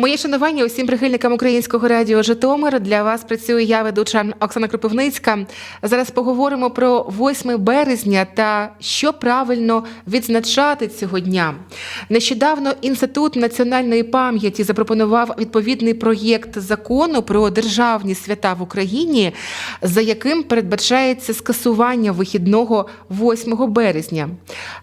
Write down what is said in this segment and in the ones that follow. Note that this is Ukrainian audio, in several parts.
Моє шанування усім прихильникам українського радіо Житомир. Для вас працює я, ведуча Оксана Кропивницька. Зараз поговоримо про 8 березня та що правильно відзначати цього дня. Нещодавно інститут національної пам'яті запропонував відповідний проєкт закону про державні свята в Україні, за яким передбачається скасування вихідного 8 березня.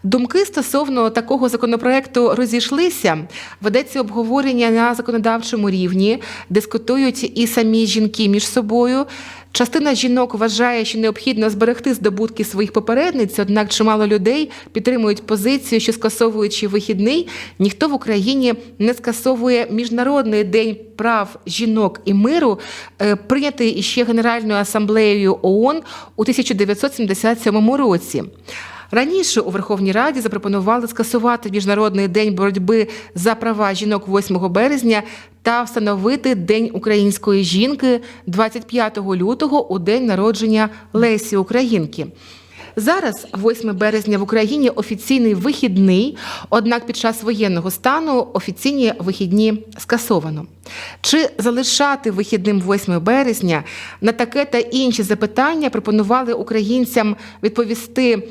Думки стосовно такого законопроекту розійшлися. Ведеться обговорення на законодавчому рівні, дискутують і самі жінки між собою. Частина жінок вважає, що необхідно зберегти здобутки своїх попередниць, однак чимало людей підтримують позицію, що скасовуючи вихідний, ніхто в Україні не скасовує міжнародний день прав жінок і миру, е, прийнятий іще Генеральною асамблеєю ООН у 1977 році. Раніше у Верховній Раді запропонували скасувати Міжнародний день боротьби за права жінок 8 березня та встановити День української жінки 25 лютого у день народження Лесі Українки. Зараз, 8 березня в Україні, офіційний вихідний, однак під час воєнного стану офіційні вихідні скасовано. Чи залишати вихідним 8 березня на таке та інші запитання пропонували українцям відповісти е,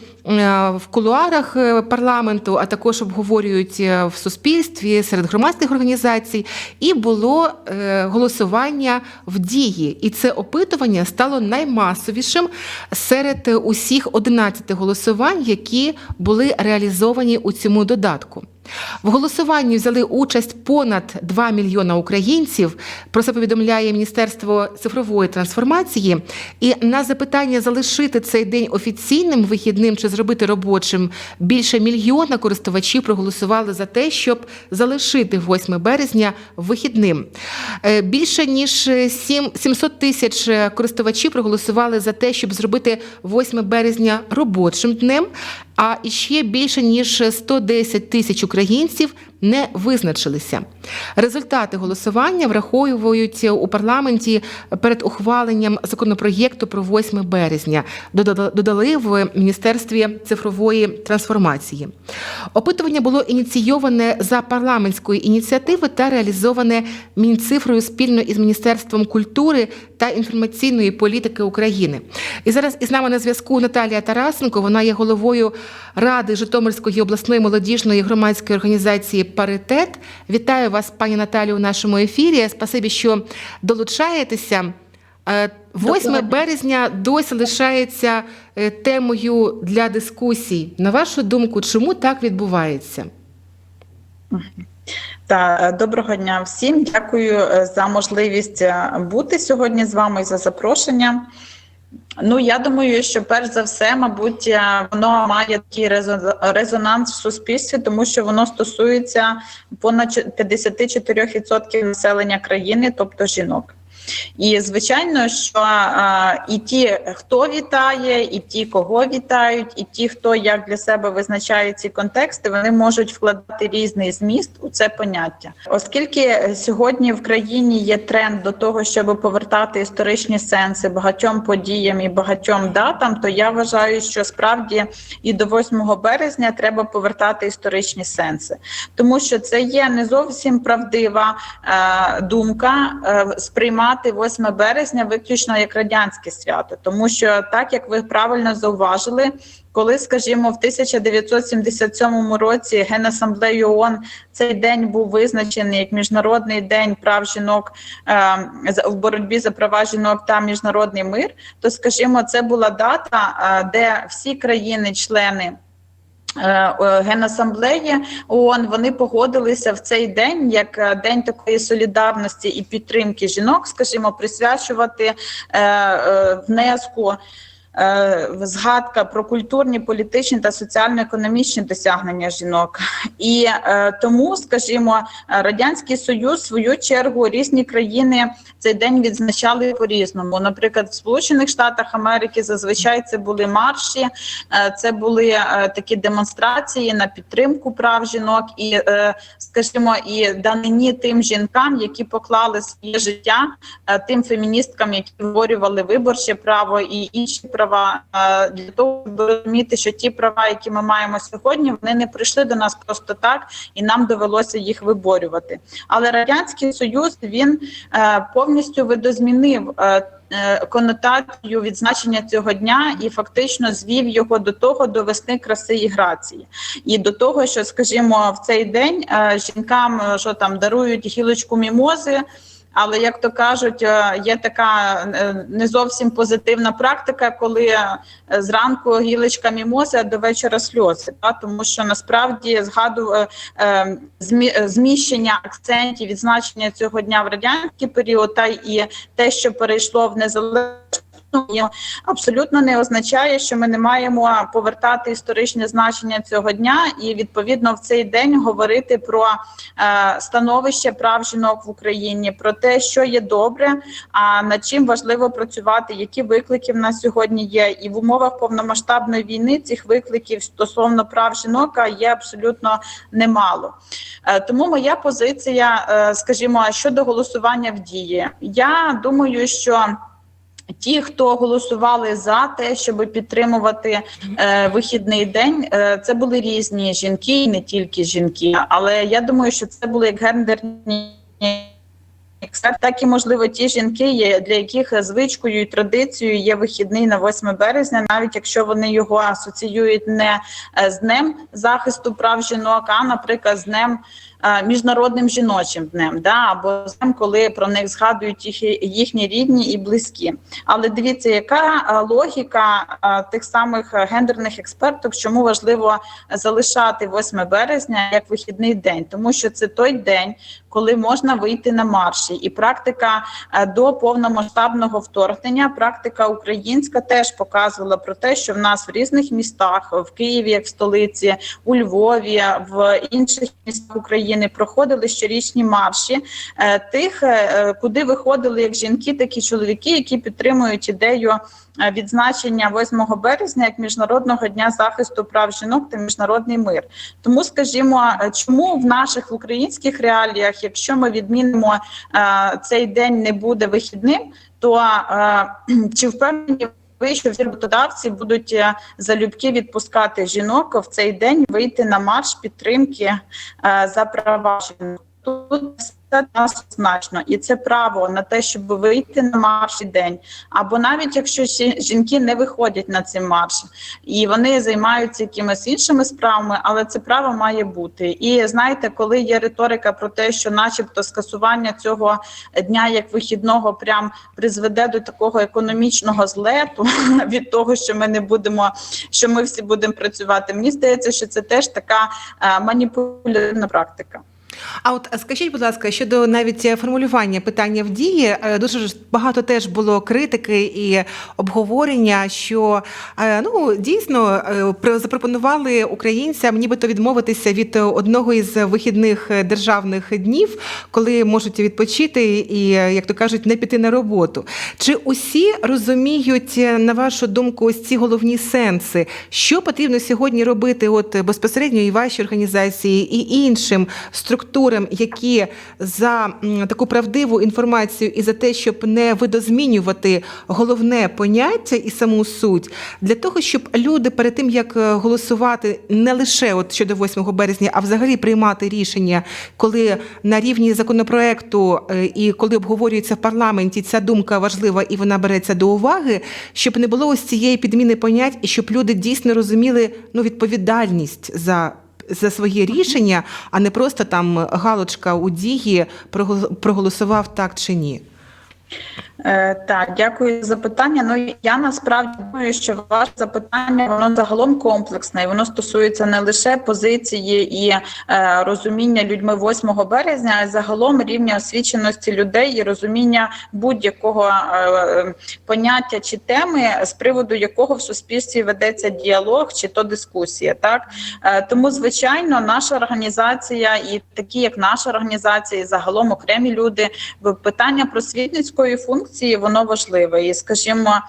в кулуарах е, парламенту, а також обговорюють е, в суспільстві серед громадських організацій. І було голосування в дії. І це опитування стало наймасовішим серед усіх 11 голосувань, які були реалізовані у цьому додатку. В голосуванні взяли участь понад 2 мільйона українців. Про це повідомляє Міністерство цифрової трансформації. І на запитання залишити цей день офіційним вихідним чи зробити робочим більше мільйона користувачів проголосували за те, щоб залишити 8 березня вихідним. Е, Більше ніж 7 700 тисяч користувачів проголосували за те, щоб зробити 8 березня робочим днем. А іще більше ніж 110 тисяч українців українців не визначилися. Результати голосування враховують у парламенті перед ухваленням законопроєкту про 8 березня. Додали в міністерстві цифрової трансформації. Опитування було ініційоване за парламентської ініціативи та реалізоване Мінцифрою спільно із Міністерством культури та інформаційної політики України. І зараз із нами на зв'язку Наталія Тарасенко. Вона є головою ради Житомирської обласної молодіжної громадської організації Паритет. Вітаю вас, пані Наталі, у нашому ефірі. Спасибі, що долучаєтеся. Е, 8 березня досі лишається е, темою для дискусій. На вашу думку, чому так відбувається? Та е, доброго дня всім. Дякую е, за можливість е, бути сьогодні з вами і за запрошення. Ну, я думаю, що перш за все, мабуть, е, воно має такий резо- резонанс в суспільстві, тому що воно стосується понад чо- 54% населення країни, тобто жінок. І звичайно, що е, і ті, хто вітає, і ті, кого вітають, і ті, хто як для себе визначає ці контексти, вони можуть вкладати різний зміст у це поняття, оскільки сьогодні в країні є тренд до того, щоб повертати історичні сенси багатьом подіям і багатьом датам, то я вважаю, що справді і до 8 березня треба повертати історичні сенси, тому що це є не зовсім правдива е, думка е, сприймати 8 березня виключно як радянське свято, тому що так як ви правильно зауважили. Коли, скажімо, в 1977 році Генасамблеєю ООН цей день був визначений як міжнародний день прав жінок е, в боротьбі за права жінок та міжнародний мир, то скажімо, це була дата, е, де всі країни-члени Генасамблеї ООН вони погодилися в цей день як е, день такої солідарності і підтримки жінок, скажімо, присвячувати е, е, внеску. Е, Згадка про культурні, політичні та соціально-економічні досягнення жінок, і е, тому, скажімо, радянський союз в свою чергу різні країни цей день відзначали по-різному. Наприклад, в Сполучених Штатах Америки зазвичай це були марші, е, це були такі демонстрації на підтримку прав жінок, і скажімо, і данині тим жінкам, які поклали своє життя, тим феміністкам, які виборювали виборче право і інші права. Права, для того, щоб розуміти, що ті права, які ми маємо сьогодні, вони не прийшли до нас просто так, і нам довелося їх виборювати. Але радянський союз він е, повністю видозмінив. е, е, Конотацію відзначення цього дня і фактично звів його до того до весни краси і грації, і до того, що, скажімо, в цей день жінкам що там дарують гілочку мімози. Але як то кажуть, е, є така е, не зовсім позитивна практика, коли е, зранку гілочка мімози, а до вечора сльози. Та? Тому що насправді згаду змі- е, зміщення акцентів, відзначення цього дня в радянський період, та і те, що перейшло в незалежну. Абсолютно не означає, що ми не маємо повертати історичне значення цього дня, і відповідно в цей день говорити про е, становище прав жінок в Україні, про те, що є добре, а над чим важливо працювати, які виклики в нас сьогодні є, і в умовах повномасштабної війни цих викликів стосовно прав жінок є абсолютно немало. Е, Тому моя позиція, е, скажімо, щодо голосування в дії, я думаю, що. Ті, хто голосували за те, щоб підтримувати е, вихідний день, е, це були різні жінки, і не тільки жінки. Але я думаю, що це були як гендерні так і можливо ті жінки, є для яких звичкою і традицією є вихідний на 8 березня, навіть якщо вони його асоціюють не е, з днем захисту прав жінок, а наприклад, з днем. Міжнародним жіночим днем, да, або днем, коли про них згадують їх, їхні рідні і близькі. Але дивіться, яка логіка тих самих гендерних експертів, чому важливо залишати 8 березня як вихідний день, тому що це той день, коли можна вийти на марші, і практика до повномасштабного вторгнення, практика українська теж показувала про те, що в нас в різних містах, в Києві, як в столиці, у Львові, в інших містах України проходили щорічні марші е, тих, е, куди виходили як жінки, так і чоловіки, які підтримують ідею е, відзначення 8 березня як міжнародного дня захисту прав жінок та міжнародний мир. Тому скажімо, е, чому в наших українських реаліях, якщо ми відмінимо е, цей день, не буде вихідним, то е, чи впевнені? Що всі роботодавці будуть е, залюбки відпускати жінок в цей день вийти на марш підтримки е, за права жінок. Тут все значно, і це право на те, щоб вийти на марш день, або навіть якщо жінки не виходять на ці марші, і вони займаються якимись іншими справами, але це право має бути. І знаєте, коли є риторика про те, що, начебто, скасування цього дня як вихідного, прям призведе до такого економічного злету від того, що ми не будемо, що ми всі будемо працювати. Мені здається, що це теж така е, маніпулятивна практика. А от скажіть, будь ласка, щодо навіть формулювання питання в дії, е, дуже багато теж було критики і обговорення, що е, ну дійсно е, про- запропонували українцям, нібито відмовитися від одного із вихідних державних днів, коли можуть відпочити і, як то кажуть, не піти на роботу. Чи усі розуміють, на вашу думку, ось ці головні сенси, що потрібно сьогодні робити, от безпосередньо і вашій організації, і іншим структурам, які за таку правдиву інформацію і за те, щоб не видозмінювати головне поняття і саму суть, для того, щоб люди перед тим як е, голосувати не лише от щодо 8 березня, а взагалі приймати рішення, коли на рівні законопроекту е, і коли обговорюється в парламенті ця думка важлива і вона береться до уваги, щоб не було ось цієї підміни понять, і щоб люди дійсно розуміли ну відповідальність за. За своє рішення, а не просто там галочка у дії прогол- проголосував так чи ні. Е, Так, дякую за запитання. Ну я насправді думаю, що ваше запитання воно загалом комплексне, і воно стосується не лише позиції і е, розуміння людьми 8 березня, а й загалом рівня освіченості людей і розуміння будь-якого е, поняття чи теми, з приводу якого в суспільстві ведеться діалог чи то дискусія. Так е, тому, звичайно, наша організація і такі, як наша організація, і загалом окремі люди питання просвітницької функції функції, воно важливе. І скажімо,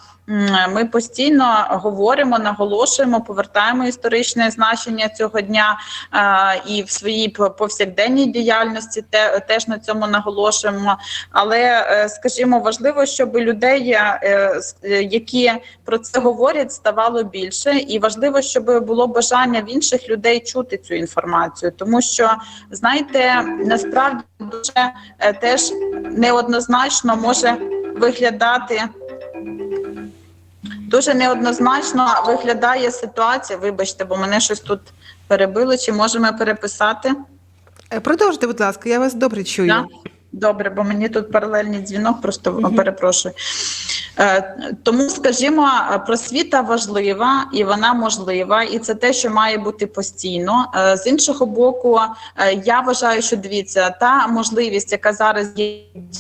ми постійно говоримо, наголошуємо, повертаємо історичне значення цього дня е, і в своїй повсякденній діяльності теж на цьому наголошуємо. Але, е, скажімо, важливо, щоб людей, е, які про це говорять, ставало більше, і важливо, щоб було бажання в інших людей чути цю інформацію, тому що знаєте, насправді дуже теж неоднозначно може виглядати. Дуже неоднозначно виглядає ситуація. Вибачте, бо мене щось тут перебило. Чи можемо переписати? Е, Продовжуйте, будь ласка, я вас добре чую. Да? Добре, бо мені тут паралельний дзвінок, просто перепрошую. Е, Тому, скажімо, просвіта важлива і вона можлива, і це те, що має бути постійно. Е, З іншого боку, е, я вважаю, що дивіться, та можливість, яка зараз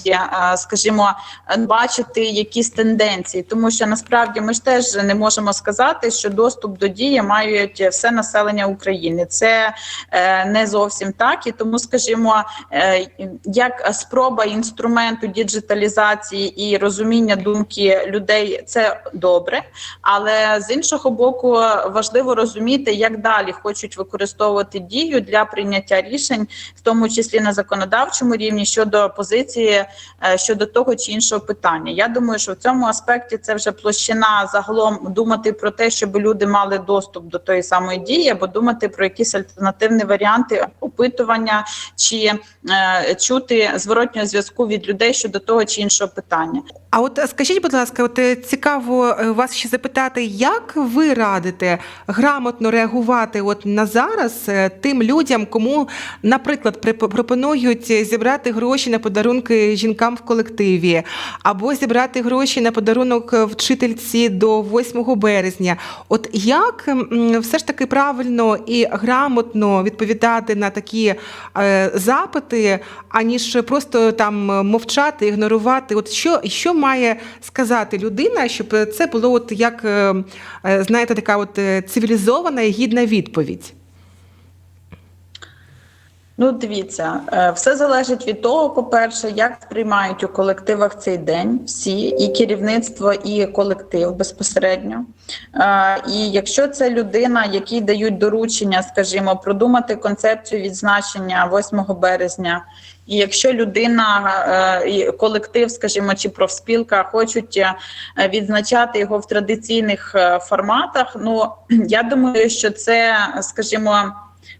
є, скажімо, бачити якісь тенденції, тому що насправді ми ж теж не можемо сказати, що доступ до дії мають все населення України. Це не зовсім так, і тому, скажімо, як спроба інструменту діджиталізації і розуміння думки людей це добре. Але з іншого боку, важливо розуміти, як далі хочуть використовувати дію для прийняття рішень, в тому числі на законодавчому рівні щодо позиції е, щодо того чи іншого питання. Я думаю, що в цьому аспекті це вже площина загалом думати про те, щоб люди мали доступ до тої самої дії, або думати про якісь альтернативні варіанти опитування чи е, чути зворотнього зв'язку від людей щодо того чи іншого питання. А от е, скажіть, будь ласка, от е, цікаво е, вас ще запитати, як ви радите грамотно реагувати от на зараз е, тим людям, кому, наприклад, пропонують зібрати гроші на подарунки жінкам в колективі, або зібрати гроші на подарунок вчительці до 8 березня. От як все ж таки правильно і грамотно відповідати на такі запити, аніж просто там мовчати, ігнорувати? От що, що має сказати людина, щоб це було от як е, е, знаєте, така от е, цивілізована і гідна відповідь? Ну, дивіться, е, все залежить від того, по-перше, як сприймають у колективах цей день всі, і керівництво, і колектив безпосередньо. Е, І якщо це людина, якій дають доручення, скажімо, продумати концепцію відзначення 8 березня. І якщо людина, е, колектив, скажімо, чи профспілка хочуть відзначати його в традиційних форматах, ну я думаю, що це, скажімо,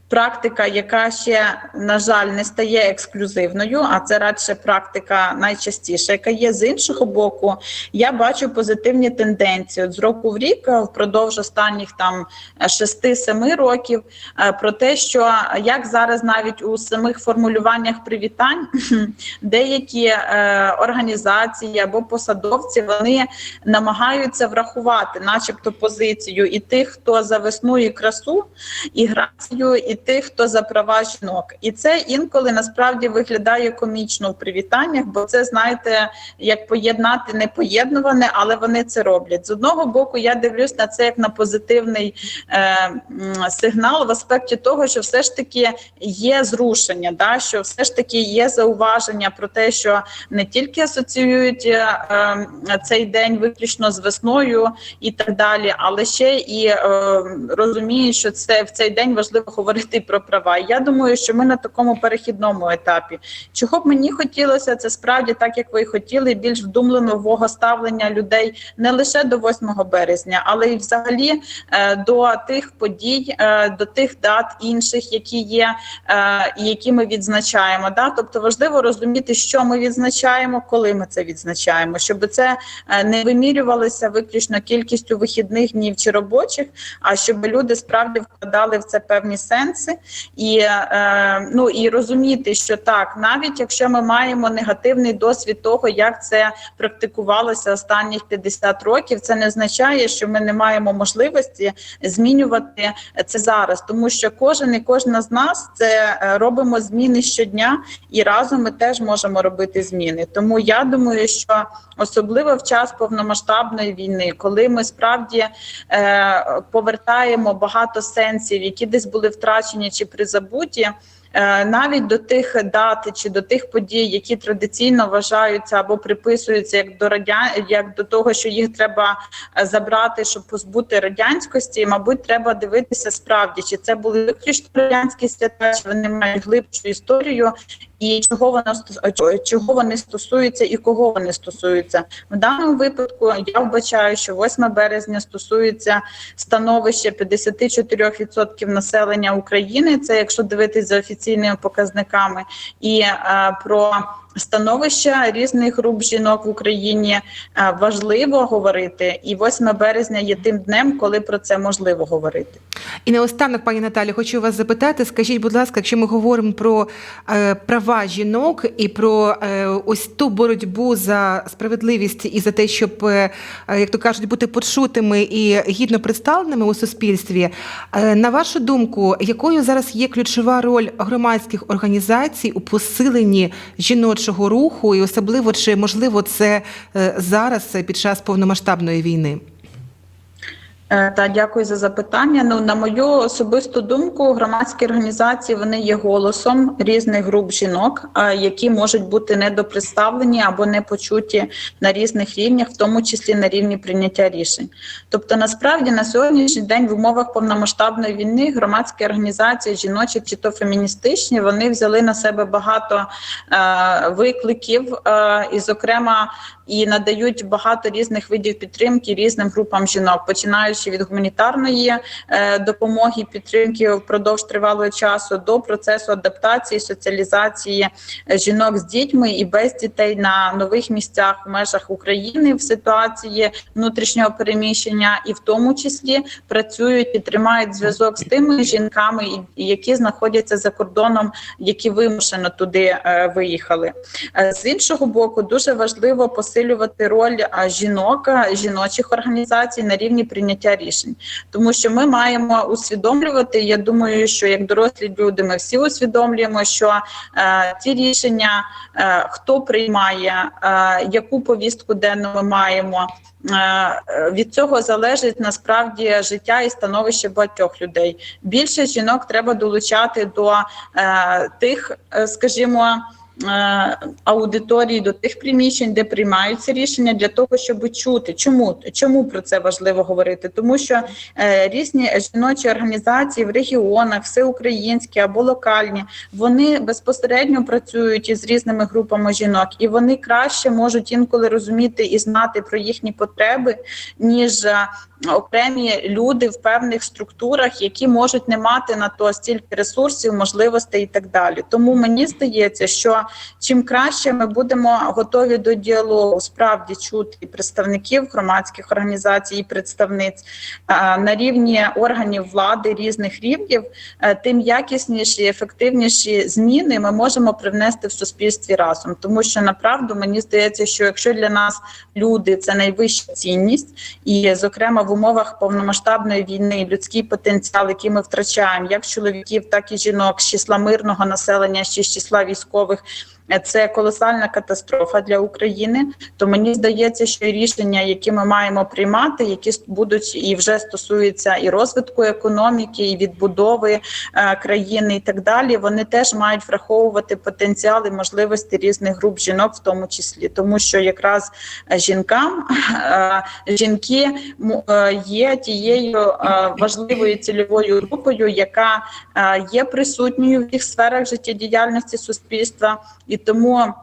практика, яка ще, на жаль, не стає ексклюзивною, а це радше практика найчастіша, яка є з іншого боку. Я бачу позитивні тенденції От з року в рік, е, впродовж останніх там 6-7 років, е, про те, що як зараз навіть у самих формулюваннях привітань деякі е, організації або посадовці вони намагаються врахувати, начебто, позицію і тих, хто за весну і красу, і грацію, і тих, хто за права жінок. І це інколи насправді виглядає комічно в привітаннях, бо це знаєте, як поєднати непоєднуване, але вони це роблять. З одного боку, я дивлюсь на це як на позитивний е, сигнал в аспекті того, що все ж таки є зрушення, да, що все ж таки є зауваження про те, що не тільки асоціюють е, е, цей день виключно з весною і так далі, але ще і е, розуміють, що це в цей день важливо говорити про права. Я думаю, що ми на такому перехідному етапі. Чого б мені хотілося, це справді так, як ви хотіли, більш вдумленого ставлення людей не лише до 8 березня, але й взагалі е, до тих подій, е, до тих дат інших, які є е, і які ми відзначаємо. Да? Тобто важливо розуміти, що ми відзначаємо, коли ми це відзначаємо, щоб це не вимірювалося виключно кількістю вихідних днів чи робочих, а щоб люди справді вкладали в це певні сенси і е, ну і розуміти, що так, навіть якщо ми маємо негативний досвід того, як це практикувалося останніх 50 років, це не означає, що ми не маємо можливості змінювати це зараз, тому що кожен і кожна з нас це е, робимо зміни щодня, і разом ми теж можемо робити зміни. Тому я думаю, що особливо в час повномасштабної війни, коли ми справді е, повертаємо багато сенсів, які десь були втрачені чи призабуті. Е, навіть до тих дат чи до тих подій, які традиційно вважаються або приписуються як до радян, як до того, що їх треба е, забрати, щоб позбути радянськості, мабуть, треба дивитися справді, чи це були виключно радянські свята, чи вони мають глибшу історію, і чого воно стос- чого вони стосуються і кого вони стосуються. В даному випадку я вбачаю, що 8 березня стосується становища 54% населення України. Це якщо дивитись за офіційними показниками, і е, про становище різних груп жінок в Україні е, важливо говорити. І 8 березня є тим днем, коли про це можливо говорити. І наостанок, пані Наталі, хочу вас запитати. Скажіть, будь ласка, якщо ми говоримо про е, права жінок і про е, ось ту боротьбу за справедливість і за те, щоб, як то кажуть, бути почутими і гідно представленими у суспільстві. На вашу думку, якою зараз є ключова роль громадських організацій у посиленні жіночого руху, і особливо чи можливо це е, зараз е, під час повномасштабної війни? Е, Та дякую за запитання. Ну на мою особисту думку, громадські організації вони є голосом різних груп жінок, е, які можуть бути недопредставлені або не почуті на різних рівнях, в тому числі на рівні прийняття рішень. Тобто, насправді на сьогоднішній день в умовах повномасштабної війни громадські організації, жіночі чи то феміністичні, вони взяли на себе багато е, викликів, е, і, зокрема, і надають багато різних видів підтримки різним групам жінок, починаючи від гуманітарної е, допомоги, підтримки впродовж тривалого часу до процесу адаптації, соціалізації е, жінок з дітьми і без дітей на нових місцях в межах України в ситуації внутрішнього переміщення, і в тому числі працюють і тримають зв'язок з тими жінками, які знаходяться за кордоном, які вимушено туди е, виїхали. З іншого боку, дуже важливо посилювати роль жінок, жіночих організацій на рівні прийняття рішень, тому що ми маємо усвідомлювати. Я думаю, що як дорослі люди, ми всі усвідомлюємо, що е, ті рішення, е, хто приймає, е, яку повістку денну ми маємо. е, Від цього залежить насправді життя і становище багатьох людей. Більше жінок треба долучати до е, тих, е, скажімо, аудиторії до тих приміщень, де приймаються рішення, для того, щоб чути, чому? Чому про це важливо говорити, тому що е, різні жіночі організації в регіонах, всеукраїнські або локальні, вони безпосередньо працюють із різними групами жінок, і вони краще можуть інколи розуміти і знати про їхні потреби, ніж е, окремі люди в певних структурах, які можуть не мати на то стільки ресурсів, можливостей і так далі. Тому мені здається, що чим краще ми будемо готові до діалогу, справді чути представників громадських організацій, і представниць е, на рівні органів влади різних рівнів, е, тим якісніші, і ефективніші зміни ми можемо привнести в суспільстві разом. Тому що направду мені здається, що якщо для нас люди це найвища цінність, і зокрема в умовах повномасштабної війни людський потенціал, який ми втрачаємо, як чоловіків, так і жінок з числа мирного населення, з числа військових. Це колосальна катастрофа для України. То мені здається, що рішення, які ми маємо приймати, які будуть і вже стосуються і розвитку економіки, і відбудови е, країни, і так далі, вони теж мають враховувати потенціал і можливості різних груп жінок, в тому числі, тому що якраз жінкам е, жінки е, є тією важливою цільовою групою, яка є присутньою в тих сферах життєдіяльності суспільства, і тому.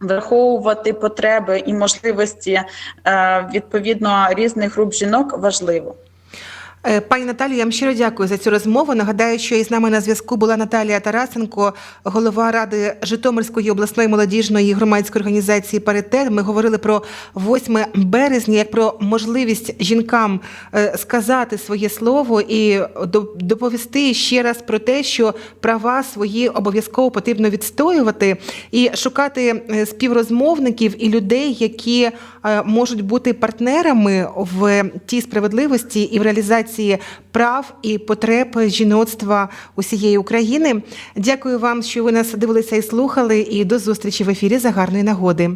Враховувати потреби і можливості е, відповідно різних груп жінок важливо. Е, Пані Наталію, я вам щиро дякую за цю розмову. Нагадаю, що із нами на зв'язку була Наталія Тарасенко, голова ради Житомирської обласної молодіжної громадської організації Паритет. Ми говорили про 8 березня як про можливість жінкам е, сказати своє слово і до- доповісти ще раз про те, що права свої обов'язково потрібно відстоювати і шукати е, співрозмовників і людей, які можуть бути партнерами в тій справедливості і в реалізації прав і потреб жіноцтва усієї України. Дякую вам, що ви нас дивилися і слухали. І до зустрічі в ефірі за гарної нагоди.